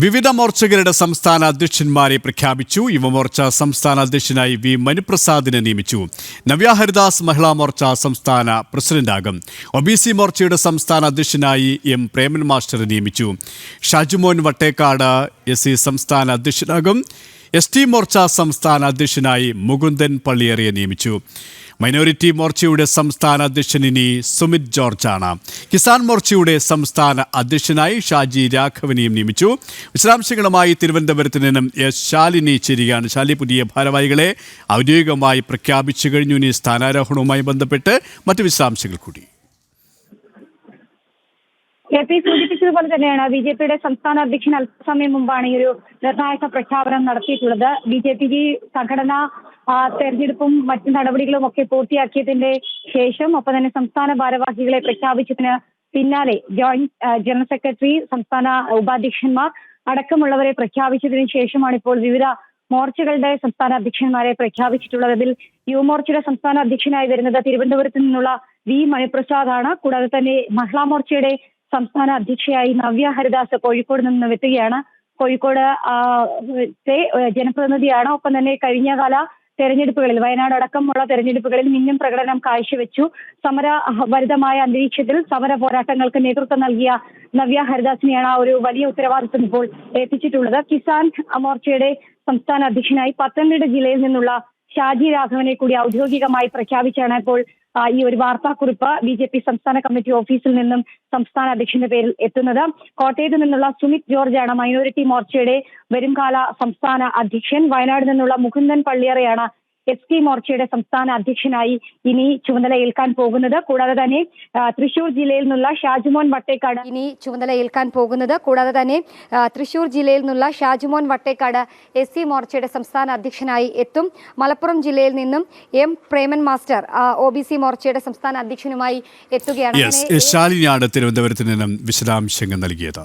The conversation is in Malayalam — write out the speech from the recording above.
വിവിധ മോർച്ചകളുടെ സംസ്ഥാന അധ്യക്ഷന്മാരെ പ്രഖ്യാപിച്ചു. യുവമോർച്ച സംസ്ഥാന അധ്യക്ഷനായി വി. മനുപ്രസാദിനെ നിയമിച്ചു. നവ്യ ഹരിദാസ് മഹിളാ മോർച്ച സംസ്ഥാന പ്രസിഡന്റാകും. ഒ ബി സി മോർച്ചയുടെ സംസ്ഥാന അധ്യക്ഷനായി എം. പ്രേമൻ മാസ്റ്ററെ നിയമിച്ചു. ഷാജുമോൻ വട്ടേക്കാട് എസ് സി സംസ്ഥാന അധ്യക്ഷനാകും. എസ് ടി മോർച്ച സംസ്ഥാന അധ്യക്ഷനായി മുകുന്ദൻ പള്ളിയേറിയെ നിയമിച്ചു. മൈനോറിറ്റി മോർച്ചയുടെ സംസ്ഥാന അധ്യക്ഷൻ ഇനി സുമിത് ജോർജാണ്. കിസാൻ മോർച്ചയുടെ സംസ്ഥാന അധ്യക്ഷനായി ഷാജി രാഘവനെയും നിയമിച്ചു. വിശദാംശങ്ങളുമായി തിരുവനന്തപുരത്ത് നിന്നും എസ് ശാലിനി ചേരുകയാണ്. ശാലി പുതിയ ഭാരവാഹികളെ ഔദ്യോഗികമായി പ്രഖ്യാപിച്ചു കഴിഞ്ഞു. ഇനി സ്ഥാനാരോഹണവുമായി ബന്ധപ്പെട്ട് മറ്റ് വിശദാംശങ്ങൾ കൂടി. കെ പി സൂചിപ്പിച്ചതുപോലെ തന്നെയാണ് ബി ജെ പിയുടെ സംസ്ഥാന അധ്യക്ഷൻ അല്പസമയം മുമ്പാണ് ഈ ഒരു നിർണായക പ്രഖ്യാപനം നടത്തിയിട്ടുള്ളത്. ബി ജെ പി സംഘടന തെരഞ്ഞെടുപ്പും മറ്റു നടപടികളും ഒക്കെ പൂർത്തിയാക്കിയതിന്റെ ശേഷം ഒപ്പം തന്നെ സംസ്ഥാന ഭാരവാഹികളെ പ്രഖ്യാപിച്ചതിന് പിന്നാലെ ജോയിന്റ് ജനറൽ സെക്രട്ടറി സംസ്ഥാന ഉപാധ്യക്ഷന്മാർ അടക്കമുള്ളവരെ പ്രഖ്യാപിച്ചതിന് ശേഷമാണ് ഇപ്പോൾ വിവിധ മോർച്ചകളുടെ സംസ്ഥാന അധ്യക്ഷന്മാരെ പ്രഖ്യാപിച്ചിട്ടുള്ളത്. അതിൽ യുവമോർച്ചയുടെ സംസ്ഥാന അധ്യക്ഷനായി വരുന്നത് തിരുവനന്തപുരത്ത് നിന്നുള്ള വി മണിപ്രസാദ് ആണ് കൂടാതെ തന്നെ മഹിളാ മോർച്ചയുടെ സംസ്ഥാന അധ്യക്ഷയായി നവ്യ ഹരിദാസ് കോഴിക്കോട് നിന്ന് എത്തുകയാണ്. കോഴിക്കോട് ജനപ്രതിനിധിയാണ്. ഒപ്പം തന്നെ കഴിഞ്ഞ കാല തെരഞ്ഞെടുപ്പുകളിൽ വയനാട് അടക്കമുള്ള തെരഞ്ഞെടുപ്പുകളിൽ മിന്നും പ്രകടനം കാഴ്ചവെച്ചു. സമര ഭരിതമായ അന്തരീക്ഷത്തിൽ സമര പോരാട്ടങ്ങൾക്ക് നേതൃത്വം നൽകിയ നവ്യ ഹരിദാസിനെയാണ് ആ ഒരു വലിയ ഉത്തരവാദിത്വം ഇപ്പോൾ ഏൽപ്പിച്ചിട്ടുള്ളത്. കിസാൻ മോർച്ചയുടെ സംസ്ഥാന അധ്യക്ഷനായി പത്തനംതിട്ട ജില്ലയിൽ നിന്നുള്ള ഷാജി രാഘവനെ കൂടി ഔദ്യോഗികമായി പ്രഖ്യാപിച്ചാണ് ഇപ്പോൾ ഈ ഒരു വാർത്താക്കുറിപ്പ് ബി ജെ പി സംസ്ഥാന കമ്മിറ്റി ഓഫീസിൽ നിന്നും സംസ്ഥാന അധ്യക്ഷന്റെ പേരിൽ എത്തുന്നത്. കോട്ടയത്ത് നിന്നുള്ള സുമിത് ജോർജാണ് മൈനോറിറ്റി മോർച്ചയുടെ വരുംകാല സംസ്ഥാന അധ്യക്ഷൻ. വയനാട് നിന്നുള്ള മുകുന്ദൻ പള്ളിയറയാണ് എസ് ടി മോർച്ചയുടെ സംസ്ഥാന അധ്യക്ഷനായി ഇനി ചുമതല ഏൽക്കാൻ പോകുന്നത്. കൂടാതെ തന്നെ തൃശൂർ ജില്ലയിൽ നിന്നുള്ള ഷാജുമോൻ വട്ടേക്കാട് ഇനി ചുമതല ഏൽക്കാൻ പോകുന്നത്. കൂടാതെ തന്നെ തൃശൂർ ജില്ലയിൽ നിന്നുള്ള ഷാജുമോൻ വട്ടേക്കാട് എസ് സി മോർച്ചയുടെ സംസ്ഥാന അധ്യക്ഷനായി എത്തും. മലപ്പുറം ജില്ലയിൽ നിന്നും M Preman master O B C മോർച്ചയുടെ സംസ്ഥാന അധ്യക്ഷനുമായി എത്തുകയാണ്. ശാലിനിയാണ് തിരുവനന്തപുരത്ത് നിന്നും വിശദാംശങ്ങൾ നൽകിയത്.